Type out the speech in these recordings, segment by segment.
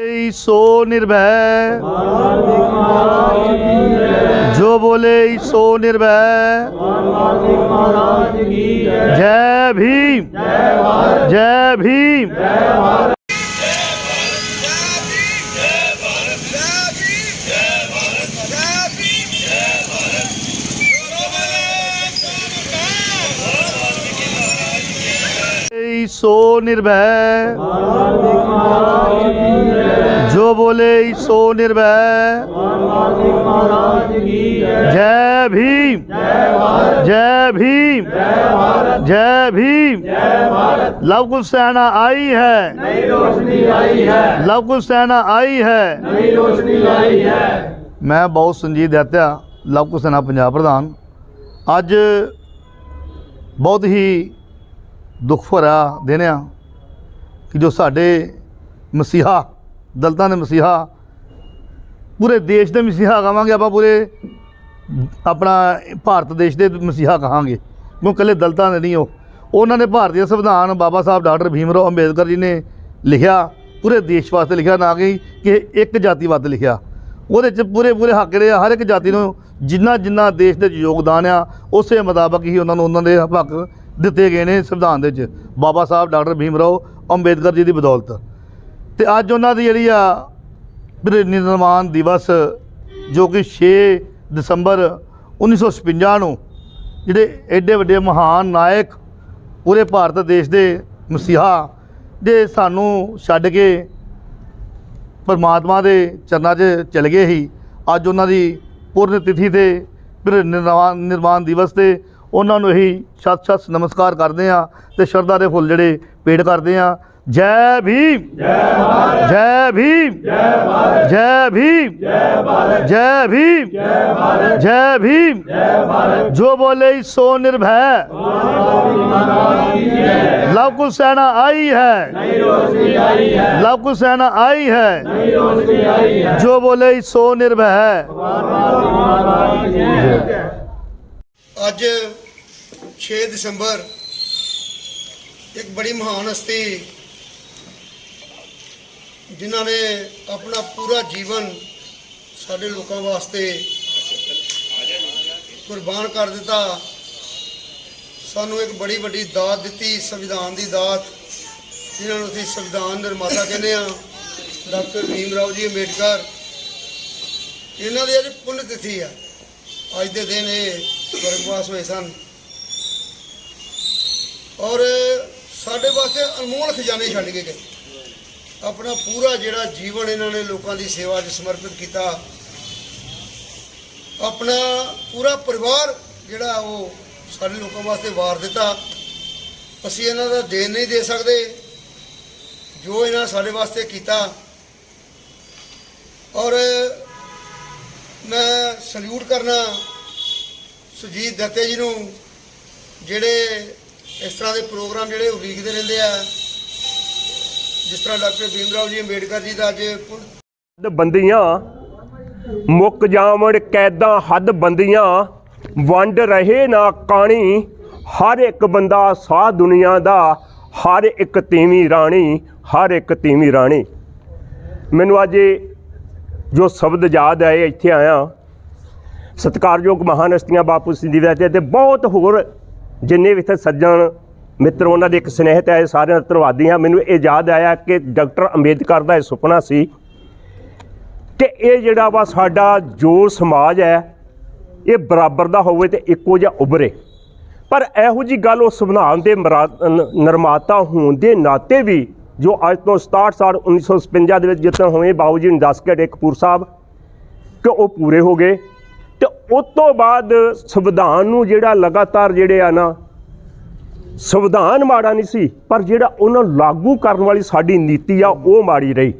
सो निर्भय। जो बोले सो निर्भय। जय भीम। जय भीम। सो निर्भय। ਬੋਲੇ ਸੋ ਨਿਰਭੈ। ਮਹਾਰਾਜ ਕੀ ਜੈ ਜੈ ਭੀਮ। ਜੈ ਭੀਮ। ਜੈ ਭੀਮ। ਲਵ ਕੁਲ ਸੈਨਾ ਆਈ ਹੈ। ਨਹੀਂ ਰੋਸ਼ਨੀ ਆਈ ਹੈ ਲਵ ਕੁਲ ਸੈਨਾ ਆਈ ਹੈ। ਨਹੀਂ ਰੋਸ਼ਨੀ ਆਈ ਹੈ ਮੈਂ ਬਹੁਤ ਸੰਜੀਦ ਹਤਿਆ ਲਵ ਕੁਲ ਸੈਨਾ ਪੰਜਾਬ ਪ੍ਰਧਾਨ। ਅੱਜ ਬਹੁਤ ਹੀ ਦੁੱਖ ਭਰਿਆ ਦਿਨ ਆ ਕਿ ਜੋ ਸਾਡੇ ਮਸੀਹਾ ਦਲਤਾਂ ਦੇ ਮਸੀਹਾ, ਪੂਰੇ ਦੇਸ਼ ਦੇ ਮਸੀਹਾ ਕਹਾਂਗੇ ਆਪਾਂ, ਪੂਰੇ ਆਪਣਾ ਭਾਰਤ ਦੇਸ਼ ਦੇ ਮਸੀਹਾ ਕਹਾਂਗੇ। ਕਿਉਂ ਇਕੱਲੇ ਦਲਤਾਂ ਦੇ ਨਹੀਂ ਉਹ। ਉਹਨਾਂ ਨੇ ਭਾਰਤੀ ਸੰਵਿਧਾਨ, ਬਾਬਾ ਸਾਹਿਬ ਡਾਕਟਰ ਭੀਮ ਰਾਓ ਅੰਬੇਦਕਰ ਜੀ ਨੇ ਲਿਖਿਆ, ਪੂਰੇ ਦੇਸ਼ ਵਾਸਤੇ ਲਿਖਿਆ, ਨਾ ਕਿ ਕਿ ਇੱਕ ਜਾਤੀ ਵਾਸਤੇ ਲਿਖਿਆ। ਉਹਦੇ ਚ ਪੂਰੇ ਪੂਰੇ ਹੱਕ ਜਿਹੜੇ ਆ, ਹਰ ਇੱਕ ਜਾਤੀ ਨੂੰ ਜਿੰਨਾ ਜਿੰਨਾ ਦੇਸ਼ ਦੇ ਯੋਗਦਾਨ ਆ, ਉਸੇ ਮੁਤਾਬਕ ਹੀ ਉਹਨਾਂ ਨੂੰ ਉਹਨਾਂ ਦੇ ਹੱਕ ਦਿੱਤੇ ਗਏ ਨੇ ਸੰਵਿਧਾਨ ਦੇ ਵਿੱਚ। ਬਾਬਾ ਸਾਹਿਬ ਡਾਕਟਰ ਭੀਮ ਰਾਓ ਅੰਬੇਦਕਰ ਜੀ ਦੀ ਬਦੌਲਤ। ਤੇ ਅੱਜ ਉਹਨਾਂ ਦੀ ਜਿਹੜੀ ਆ ਨਿਰਮਾਣ ਦਿਵਸ, ਜੋ ਕਿ 6 ਦਸੰਬਰ 1956 ਨੂੰ ਜਿਹੜੇ ਐਡੇ ਵੱਡੇ ਮਹਾਨ ਨਾਇਕ ਪੂਰੇ ਭਾਰਤ ਦੇਸ਼ ਦੇ ਮਸੀਹਾ ਦੇ ਸਾਨੂੰ ਛੱਡ ਕੇ ਪਰਮਾਤਮਾ ਦੇ ਚਰਨਾਂ 'ਚ ਚਲੇ ਗਏ ਸੀ, ਅੱਜ ਉਹਨਾਂ ਦੀ ਪੂਰਨ ਤਿਥੀ ਤੇ ਫਿਰ ਨਿਰਵਾਣ ਨਿਰਵਾਣ ਦਿਵਸ ਤੇ ਉਹਨਾਂ ਨੂੰ ਹੀ ਸਤ ਸਤ ਨਮਸਕਾਰ ਕਰਦੇ ਆ ਤੇ ਸ਼ਰਧਾ ਦੇ ਫੁੱਲ ਜਿਹੜੇ ਪੇੜ ਕਰਦੇ ਆ जय भीम। जय भीम। जय भीम। जय भीम। जय भीम। जो बोले सो निर्भय। लवकुल सेना आई है। लवकुल सेना आई है। जो बोले सो निर्भय। अज छे दिसंबर, एक बड़ी महान हस्ती ਜਿਨ੍ਹਾਂ ਨੇ ਆਪਣਾ ਪੂਰਾ ਜੀਵਨ ਸਾਡੇ ਲੋਕਾਂ ਵਾਸਤੇ ਕੁਰਬਾਨ ਕਰ ਦਿੱਤਾ, ਸਾਨੂੰ ਇੱਕ ਬੜੀ ਵੱਡੀ ਦਾਤ ਦਿੱਤੀ, ਸੰਵਿਧਾਨ ਦੀ ਦਾਤ, ਜਿਨ੍ਹਾਂ ਨੂੰ ਅਸੀਂ ਸੰਵਿਧਾਨ ਨਿਰਮਾਤਾ ਕਹਿੰਦੇ ਆ ਡਾਕਟਰ ਭੀਮ ਰਾਓ ਜੀ ਅੰਬੇਡਕਰ। ਇਹਨਾਂ ਦੀ ਅੱਜ ਪੁੰਨ ਤਿਥੀ ਆ। ਅੱਜ ਦੇ ਦਿਨ ਇਹ ਵਰਗਵਾਸ ਹੋਏ ਸਨ। ਔਰ ਸਾਡੇ ਵਾਸਤੇ ਅਨਮੋਲ ਖਜ਼ਾਨੇ ਛੱਡ ਕੇ ਗਏ। ਆਪਣਾ ਪੂਰਾ ਜਿਹੜਾ ਜੀਵਨ ਇਹਨਾਂ ਨੇ ਲੋਕਾਂ ਦੀ ਸੇਵਾ 'ਚ ਸਮਰਪਿਤ ਕੀਤਾ। ਆਪਣਾ ਪੂਰਾ ਪਰਿਵਾਰ ਜਿਹੜਾ ਉਹ ਸਾਡੇ ਲੋਕਾਂ ਵਾਸਤੇ ਵਾਰ ਦਿੱਤਾ। ਅਸੀਂ ਇਹਨਾਂ ਦਾ ਦੇਣ ਨਹੀਂ ਦੇ ਸਕਦੇ। ਜੋ ਇਹਨਾਂ ਸਾਡੇ ਵਾਸਤੇ ਕੀਤਾ। ਔਰ ਮੈਂ ਸਲੂਟ ਕਰਨਾ ਸੁਜੀਤ ਦੱਤੇ ਜੀ ਨੂੰ, ਜਿਹੜੇ ਇਸ ਤਰ੍ਹਾਂ ਦੇ ਪ੍ਰੋਗਰਾਮ ਜਿਹੜੇ ਉਲੀਕਦੇ ਰਹਿੰਦੇ ਆ। ਤਰ੍ਹਾਂ ਡਾਕਟਰ ਭੀਮ ਰਾਓ ਜੀ ਅੰਬੇਡਕਰ ਜੀ ਦਾ ਅੱਜ ਬੰਦੀਆਂ ਮੁੱਕ ਜਾਵਣ ਕੈਦਾਂ ਹੱਦ ਬੰਦੀਆਂ ਵੰਡ ਰਹੇ ਨਾ ਕਾਣੀ, ਹਰ ਇੱਕ ਬੰਦਾ ਸਾਹ ਦੁਨੀਆ ਦਾ, ਹਰ ਇੱਕ ਤੀਵੀਂ ਰਾਣੀ, ਹਰ ਇੱਕ ਤੀਵੀਂ ਰਾਣੀ। ਮੈਨੂੰ ਅੱਜ ਜੋ ਸ਼ਬਦ ਯਾਦ ਆਏ ਇੱਥੇ ਆਇਆ। ਸਤਿਕਾਰਯੋਗ ਮਹਾਨ ਹਸਤੀਆਂ ਬਾਪੂ ਸਿੰਘ ਜੀ ਦੇ ਤੇ ਬਹੁਤ ਹੋਰ ਜਿੰਨੇ ਵੀ ਇੱਥੇ ਸੱਜਣ ਮਿੱਤਰ, ਉਹਨਾਂ ਦੇ ਇੱਕ ਸਨੇਹਿਤ ਹੈ ਸਾਰਿਆਂ ਦਾ ਧੰਨਵਾਦੀ ਹਾਂ। ਮੈਨੂੰ ਇਹ ਯਾਦ ਆਇਆ ਕਿ ਡਾਕਟਰ ਅੰਬੇਦਕਰ ਦਾ ਇਹ ਸੁਪਨਾ ਸੀ ਕਿ ਇਹ ਜਿਹੜਾ ਵਾ ਸਾਡਾ ਜੋ ਸਮਾਜ ਹੈ, ਇਹ ਬਰਾਬਰ ਦਾ ਹੋਵੇ ਤੇ ਇੱਕੋ ਜਿਹਾ ਉਭਰੇ। ਪਰ ਇਹੋ ਜੀ ਗੱਲ ਉਹ ਸੰਵਿਧਾਨ ਦੇ ਮਰਾ- ਨਿਰਮਾਤਾ ਹੋਣ ਦੇ ਨਾਤੇ ਵੀ ਜੋ ਅੱਜ ਤੋਂ 67 ਸਾਲ 1956 ਦੇ ਵਿੱਚ ਜਿੱਤਣ ਹੋਏ, ਬਾਬੂ ਜੀ ਨੇ ਦੱਸ ਕੇ ਹਟੇ ਕਪੂਰ ਸਾਹਿਬ, ਕਿ ਉਹ ਪੂਰੇ ਹੋ ਗਏ। ਤੇ ਉਸ ਤੋਂ ਬਾਅਦ ਸੰਵਿਧਾਨ ਨੂੰ ਜਿਹੜਾ ਲਗਾਤਾਰ ਜਿਹੜੇ ਆ ਨਾ ਸੰਵਿਧਾਨ ਮਾੜਾ ਨਹੀਂ ਸੀ, ਪਰ ਜਿਹੜਾ ਉਹਨਾਂ ਨੂੰ ਲਾਗੂ ਕਰਨ ਵਾਲੀ ਸਾਡੀ ਨੀਤੀ ਆ, ਉਹ ਮਾੜੀ ਰਹੀ।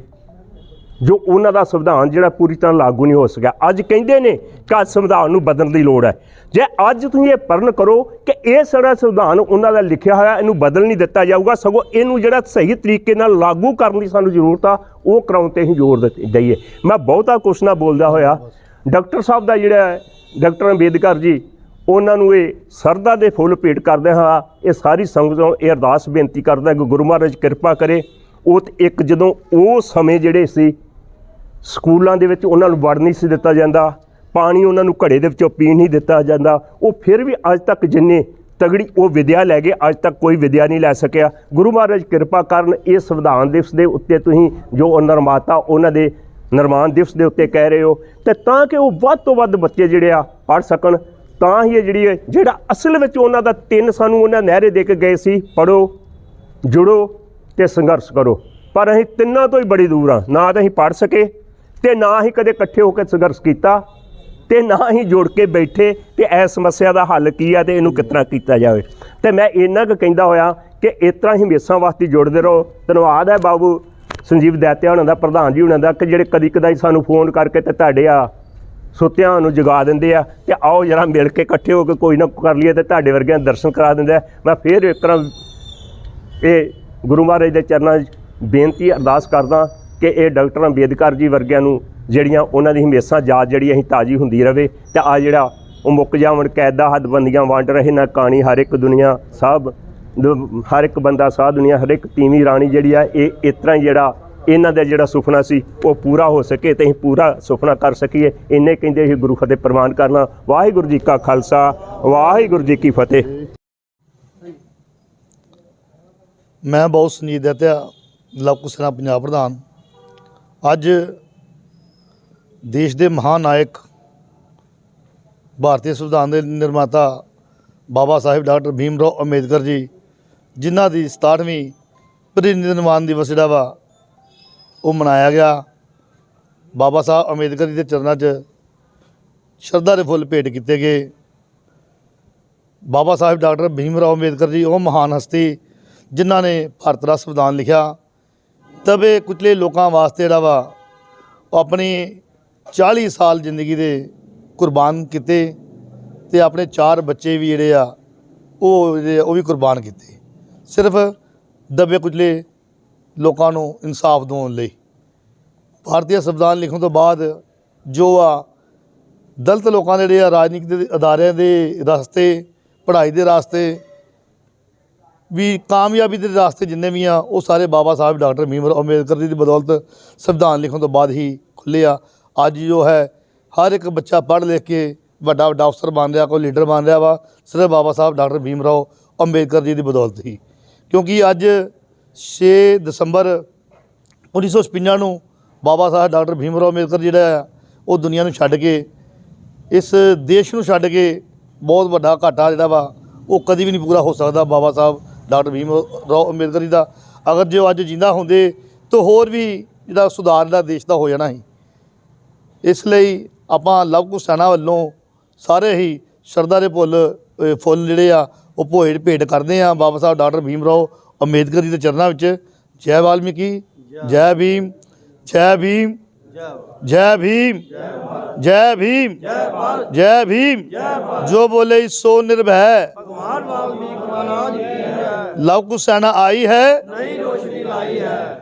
ਜੋ ਉਹਨਾਂ ਦਾ ਸੰਵਿਧਾਨ ਜਿਹੜਾ ਪੂਰੀ ਤਰ੍ਹਾਂ ਲਾਗੂ ਨਹੀਂ ਹੋ ਸਕਿਆ। ਅੱਜ ਕਹਿੰਦੇ ਨੇ ਕਿ ਅੱਜ ਸੰਵਿਧਾਨ ਨੂੰ ਬਦਲਣ ਦੀ ਲੋੜ ਹੈ। ਜੇ ਅੱਜ ਤੁਸੀਂ ਇਹ ਪਰਨ ਕਰੋ ਕਿ ਇਹ ਸਾਰਾ ਸੰਵਿਧਾਨ ਉਹਨਾਂ ਦਾ ਲਿਖਿਆ ਹੋਇਆ, ਇਹਨੂੰ ਬਦਲ ਨਹੀਂ ਦਿੱਤਾ ਜਾਊਗਾ, ਸਗੋਂ ਇਹਨੂੰ ਜਿਹੜਾ ਸਹੀ ਤਰੀਕੇ ਨਾਲ ਲਾਗੂ ਕਰਨ ਦੀ ਸਾਨੂੰ ਜ਼ਰੂਰਤ ਆ, ਉਹ ਕਰਾਉਣ ਤੇ ਹੀ ਜ਼ੋਰ ਦਿੱਤੇ- ਦਈਏ। ਮੈਂ ਬਹੁਤਾ ਕੁਛ ਨਾ ਬੋਲਦਾ ਹੋਇਆ। ਡਾਕਟਰ ਸਾਹਿਬ ਦਾ ਜਿਹੜਾ ਡਾਕਟਰ ਅੰਬੇਦਕਰ ਜੀ ਉਹਨਾਂ ਨੂੰ ਇਹ ਸਰਦਾ ਦੇ ਫੁੱਲ ਭੇਟ ਕਰਦੇ ਹਾਂ। ਇਹ ਸਾਰੀ ਸੰਗਤ ਨੂੰ ਇਹ ਅਰਦਾਸ ਬੇਨਤੀ ਕਰਦਾ ਕਿ ਗੁਰੂ ਮਹਾਰਾਜ ਕਿਰਪਾ ਕਰੇ। ਉਹ ਇੱਕ ਜਦੋਂ ਉਹ ਸਮੇਂ ਜਿਹੜੇ ਸੀ, ਸਕੂਲਾਂ ਦੇ ਵਿੱਚ ਉਹਨਾਂ ਨੂੰ ਵੜ ਨਹੀਂ ਸੀ ਦਿੱਤਾ ਜਾਂਦਾ। ਪਾਣੀ ਉਹਨਾਂ ਨੂੰ ਘੜੇ ਦੇ ਵਿੱਚੋਂ ਪੀਣ ਨਹੀਂ ਦਿੱਤਾ ਜਾਂਦਾ। ਉਹ ਫਿਰ ਵੀ ਅੱਜ ਤੱਕ ਜਿੰਨੇ ਤਗੜੀ ਉਹ ਵਿਦਿਆ ਲੈ ਗਏ, ਅੱਜ ਤੱਕ ਕੋਈ ਵਿਦਿਆ ਨਹੀਂ ਲੈ ਸਕਿਆ। ਗੁਰੂ ਮਹਾਰਾਜ ਕਿਰਪਾ ਕਰਨ ਇਹ ਸੰਵਿਧਾਨ ਦਿਵਸ ਦੇ ਉੱਤੇ ਤੁਸੀਂ ਜੋ ਉਹ ਨਿਰਮਾਤਾ ਉਹਨਾਂ ਦੇ ਨਿਰਮਾਣ ਦਿਵਸ ਦੇ ਉੱਤੇ ਕਹਿ ਰਹੇ ਹੋ, ਤੇ ਤਾਂ ਕਿ ਉਹ ਵੱਧ ਤੋਂ ਵੱਧ ਬੱਚੇ ਜਿਹੜੇ ਆ ਪੜ ਸਕਣ। ਤਾਂ ਹੀ ਇਹ ਜਿਹੜੀ ਹੈ, ਜਿਹੜਾ ਅਸਲ ਵਿੱਚ ਉਹਨਾਂ ਦਾ ਤਿੰਨ ਸਾਨੂੰ ਉਹਨਾਂ ਨਹਿਰੇ ਦੇ ਕੇ ਗਏ ਸੀ ਪੜੋ ਜੁੜੋ ਤੇ ਸੰਘਰਸ਼ ਕਰੋ। ਪਰ ਅਸੀਂ ਤਿੰਨਾਂ ਤੋਂ ਹੀ ਬੜੀ ਦੂਰ ਆ ਨਾ ਤਾਂ ਅਸੀਂ ਪੜ ਸਕੇ ਤੇ ਨਾ ਹੀ ਕਦੇ ਇਕੱਠੇ ਹੋ ਕੇ ਸੰਘਰਸ਼ ਕੀਤਾ ਤੇ ਨਾ ਹੀ ਜੁੜ ਕੇ ਬੈਠੇ ਤੇ ਇਹ ਸਮੱਸਿਆ ਦਾ ਹੱਲ ਕੀ ਆ ਤੇ ਇਹਨੂੰ ਕਿਸ ਤਰ੍ਹਾਂ ਕੀਤਾ ਜਾਵੇ। ਤੇ ਮੈਂ ਇੰਨਾ ਕੁ ਕਹਿੰਦਾ ਹੋਇਆ ਕਿ ਇਸ ਤਰ੍ਹਾਂ ਹੀ ਹਮੇਸ਼ਾ ਵਾਸਤੇ ਜੁੜਦੇ ਰਹੋ। ਧੰਨਵਾਦ ਹੈ ਬਾਬੂ ਸੰਜੀਵ ਦਾਤਿਆ ਉਹਨਾਂ ਦਾ, ਪ੍ਰਧਾਨ ਜੀ ਉਹਨਾਂ ਦਾ, ਕਿ ਜਿਹੜੇ ਕਦੀ ਕਦਾਈ ਸਾਨੂੰ ਫੋਨ ਕਰਕੇ ਤੇ ਤੁਹਾਡੇ ਆ ਸੁੱਤਿਆਂ ਨੂੰ ਜਗਾ ਦਿੰਦੇ ਆ ਤੇ ਆਓ ਜਰਾ ਮਿਲ ਕੇ ਇਕੱਠੇ ਹੋ ਕੇ ਕੋਈ ਨਾ ਕਰ ਲਈਏ ਤੇ ਤੁਹਾਡੇ ਵਰਗਿਆਂ ਦਰਸ਼ਨ ਕਰਾ ਦਿੰਦਾ ਮੈਂ ਫੇਰ ਇੱਕ ਤਰ੍ਹਾਂ ਇਹ ਗੁਰੂ ਮਹਾਰਾਜ ਦੇ ਚਰਨਾਂ 'ਚ ਬੇਨਤੀ ਅਰਦਾਸ ਕਰਦਾ ਕਿ ਇਹ ਡਾਕਟਰ ਅੰਬੇਦਕਰ ਜੀ ਵਰਗਿਆਂ ਨੂੰ ਜਿਹੜੀਆਂ ਉਹਨਾਂ ਦੀ ਹਮੇਸ਼ਾ ਯਾਦ ਜਿਹੜੀ ਅਸੀਂ ਤਾਜ਼ੀ ਹੁੰਦੀ ਰਵੇ ਤੇ ਆ ਜਿਹੜਾ ਉਹ ਮੁੱਕ ਜਾਵਣ, ਕੈਦਾ ਹੱਦਬੰਦੀਆਂ ਵੰਡ ਰਹੇ ਨਾ ਕਾਣੀ, ਹਰ ਇੱਕ ਦੁਨੀਆ ਸਭ ਦ- ਹਰ ਇੱਕ ਬੰਦਾ ਸਾਹ ਦੁਨੀਆ, ਹਰ ਇੱਕ ਤੀਵੀਂ ਰਾਣੀ ਜਿਹੜੀ ਆ, ਇਹ ਇਸ ਤਰ੍ਹਾਂ ਹੀ ਜਿਹੜਾ ਇਹਨਾਂ ਦਾ ਜਿਹੜਾ ਸੁਪਨਾ ਸੀ, ਉਹ ਪੂਰਾ ਹੋ ਸਕੇ ਤੇ ਅਸੀਂ ਪੂਰਾ ਸੁਪਨਾ ਕਰ ਸਕੀਏ। ਇੰਨੇ ਕਹਿੰਦੇ ਹੀ ਗੁਰੂ ਫਤਿਹ ਪ੍ਰਵਾਨ ਕਰਨਾ। ਵਾਹਿਗੁਰੂ ਜੀ ਕਾ ਖਾਲਸਾ, ਵਾਹਿਗੁਰੂ ਜੀ ਕੀ ਫਤਿਹ। ਮੈਂ ਬਹੁਤ ਸੁਨੀਲ ਦੱਤਿਆ ਲੋਕ ਸੈਨਾ ਪੰਜਾਬ ਪ੍ਰਧਾਨ। ਅੱਜ ਦੇਸ਼ ਦੇ ਮਹਾਨ ਨਾਇਕ, ਭਾਰਤੀ ਸੰਵਿਧਾਨ ਦੇ ਨਿਰਮਾਤਾ ਬਾਬਾ ਸਾਹਿਬ ਡਾਕਟਰ ਭੀਮ ਰਾਓ ਅੰਬੇਦਕਰ ਜੀ, ਜਿਨ੍ਹਾਂ ਦੀ 67ਵੀਂ ਪਰਿਨਿਰਵਾਣ ਦਿਵਸ ਜਿਹੜਾ ਵਾ ਉਹ ਮਨਾਇਆ ਗਿਆ। ਬਾਬਾ ਸਾਹਿਬ ਅੰਬੇਦਕਰ ਜੀ ਦੇ ਚਰਨਾਂ 'ਚ ਸ਼ਰਧਾ ਦੇ ਫੁੱਲ ਭੇਟ ਕੀਤੇ ਗਏ। ਬਾਬਾ ਸਾਹਿਬ ਡਾਕਟਰ ਭੀਮ ਰਾਓ ਅੰਬੇਦਕਰ ਜੀ, ਉਹ ਮਹਾਨ ਹਸਤੀ ਜਿਨ੍ਹਾਂ ਨੇ ਭਾਰਤ ਦਾ ਸੰਵਿਧਾਨ ਲਿਖਿਆ। ਤਵੇ ਕੁਚਲੇ ਲੋਕਾਂ ਵਾਸਤੇ ਜਿਹੜਾ ਵਾ, ਉਹ ਆਪਣੀ 40 ਸਾਲ ਜ਼ਿੰਦਗੀ ਦੇ ਕੁਰਬਾਨ ਕੀਤੇ ਤੇ ਆਪਣੇ ਚਾਰ ਬੱਚੇ ਵੀ ਜਿਹੜੇ ਆ, ਉਹ ਜਿਹੜੇ ਉਹ ਵੀ ਕੁਰਬਾਨ ਕੀਤੇ। ਸਿਰਫ ਦਬੇ ਕੁਚਲੇ ਲੋਕਾਂ ਨੂੰ ਇਨਸਾਫ ਦਿਵਾਉਣ ਲਈ। ਭਾਰਤੀ ਸੰਵਿਧਾਨ ਲਿਖਣ ਤੋਂ ਬਾਅਦ ਜੋ ਆ ਦਲਤ ਲੋਕਾਂ ਦੇ ਜਿਹੜੇ ਆ ਰਾਜਨੀਤਿਕ ਦੇ ਅਦਾਰਿਆਂ ਦੇ ਰਸਤੇ, ਪੜ੍ਹਾਈ ਦੇ ਰਸਤੇ, ਵੀ ਕਾਮਯਾਬੀ ਦੇ ਰਸਤੇ ਜਿੰਨੇ ਵੀ ਆ, ਉਹ ਸਾਰੇ ਬਾਬਾ ਸਾਹਿਬ ਡਾਕਟਰ ਭੀਮ ਰਾਓ ਅੰਬੇਦਕਰ ਜੀ ਦੀ ਬਦੌਲਤ ਸੰਵਿਧਾਨ ਲਿਖਣ ਤੋਂ ਬਾਅਦ ਹੀ ਖੁੱਲੇ ਆ। ਅੱਜ ਜੋ ਹੈ, ਹਰ ਇੱਕ ਬੱਚਾ ਪੜ੍ਹ ਲਿਖ ਕੇ ਵੱਡਾ ਵੱਡਾ ਅਫਸਰ ਬਣ ਰਿਹਾ, ਕੋਈ ਲੀਡਰ ਬਣ ਰਿਹਾ ਵਾ, ਸਿਰਫ ਬਾਬਾ ਸਾਹਿਬ ਡਾਕਟਰ ਭੀਮ ਰਾਓ ਅੰਬੇਦਕਰ ਜੀ ਦੀ ਬਦੌਲਤ ਹੀ। ਕਿਉਂਕਿ ਅੱਜ 6 ਦਸੰਬਰ 1956 ਨੂੰ ਬਾਬਾ ਸਾਹਿਬ ਡਾਕਟਰ ਭੀਮ ਰਾਓ ਅੰਬੇਦਕਰ ਜਿਹੜਾ ਆ, ਉਹ ਦੁਨੀਆ ਨੂੰ ਛੱਡ ਕੇ, ਇਸ ਦੇਸ਼ ਨੂੰ ਛੱਡ ਕੇ ਬਹੁਤ ਵੱਡਾ ਘਾਟਾ ਜਿਹੜਾ ਵਾ, ਉਹ ਕਦੀ ਵੀ ਨਹੀਂ ਪੂਰਾ ਹੋ ਸਕਦਾ ਬਾਬਾ ਸਾਹਿਬ ਡਾਕਟਰ ਭੀਮ ਰਾਓ ਅੰਬੇਦਕਰ ਜੀ ਦਾ। ਅਗਰ ਜੇ ਉਹ ਅੱਜ ਜਿੰਦਾ ਹੁੰਦੇ ਤਾਂ ਹੋਰ ਵੀ ਜਿਹੜਾ ਸੁਧਾਰ ਦਾ ਦੇਸ਼ ਦਾ ਹੋ ਜਾਣਾ ਸੀ। ਇਸ ਲਈ ਆਪਾਂ ਲਵ ਕੁਸ਼ ਸੈਨਾ ਵੱਲੋਂ ਸਾਰੇ ਹੀ ਸ਼ਰਧਾ ਦੇ ਫੁੱਲ ਫੁੱਲ ਜਿਹੜੇ ਆ, ਉਹ ਭੋਏ ਭੇਟ ਕਰਦੇ ਆ ਬਾਬਾ ਸਾਹਿਬ ਡਾਕਟਰ ਭੀਮ ਰਾਓ ਅੰਬੇਦਕਰ ਜੀ ਦੇ ਚਰਨਾਂ ਵਿੱਚ ਜੈ ਵਾਲਮੀਕੀ ਜੈ ਭੀਮ ਜੈ ਭੀਮ ਜੈ ਭੀਮ ਜੈ ਭੀਮ ਜੈ ਭੀਮ ਜੋ ਬੋਲੇ ਸੋ ਨਿਰਭੈ ਭਗਵਾਨ ਵਾਲਮੀਕ ਮਹਾਰਾਜ ਕੀ ਜੈ ਲਵ ਕੁਸ਼ ਸੈਨਾ ਆਈ ਹੈ ਨਈ ਰੋਸ਼ਨੀ लाई है